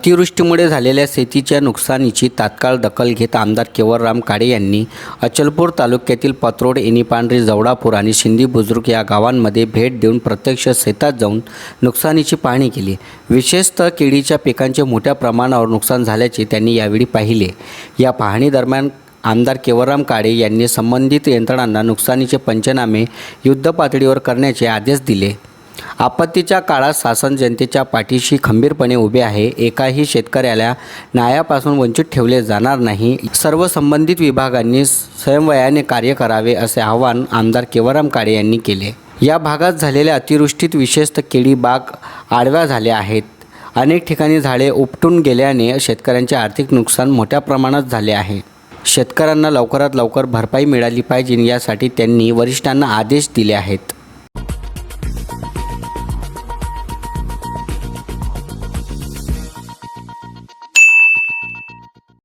अतिवृष्टीमुळे झालेल्या शेतीच्या नुकसानीची तात्काळ दखल घेत आमदार केवळराम काळे यांनी अचलपूर तालुक्यातील पत्रोड एनिपांढरी जवळापूर आणि शिंदी बुजुर्ग या गावांमध्ये भेट देऊन प्रत्यक्ष शेतात जाऊन नुकसानीची पाहणी केली. विशेषतः केळीच्या पिकांचे मोठ्या प्रमाणावर नुकसान झाल्याचे त्यांनी यावेळी पाहिले. या पाहणीदरम्यान आमदार केवळराम काळे यांनी संबंधित यंत्रणांना नुकसानीचे पंचनामे युद्धपातळीवर करण्याचे आदेश दिले. आपत्तीच्या काळात शासन जनतेच्या पाठीशी खंबीरपणे उभे आहे. एकाही शेतकऱ्याला न्यायापासून वंचित ठेवले जाणार नाही. सर्व संबंधित विभागांनी स्वयंवयाने कार्य करावे असे आवाहन आमदार केवराम काळे यांनी केले. या भागात झालेल्या अतिवृष्टीत विशेषतः केळी बाग आडव्या झाल्या आहेत. अनेक ठिकाणी झाडे उपटून गेल्याने शेतकऱ्यांचे आर्थिक नुकसान मोठ्या प्रमाणात झाले आहे. शेतकऱ्यांना लवकरात लवकर भरपाई मिळाली पाहिजे यासाठी त्यांनी वरिष्ठांना आदेश दिले आहेत.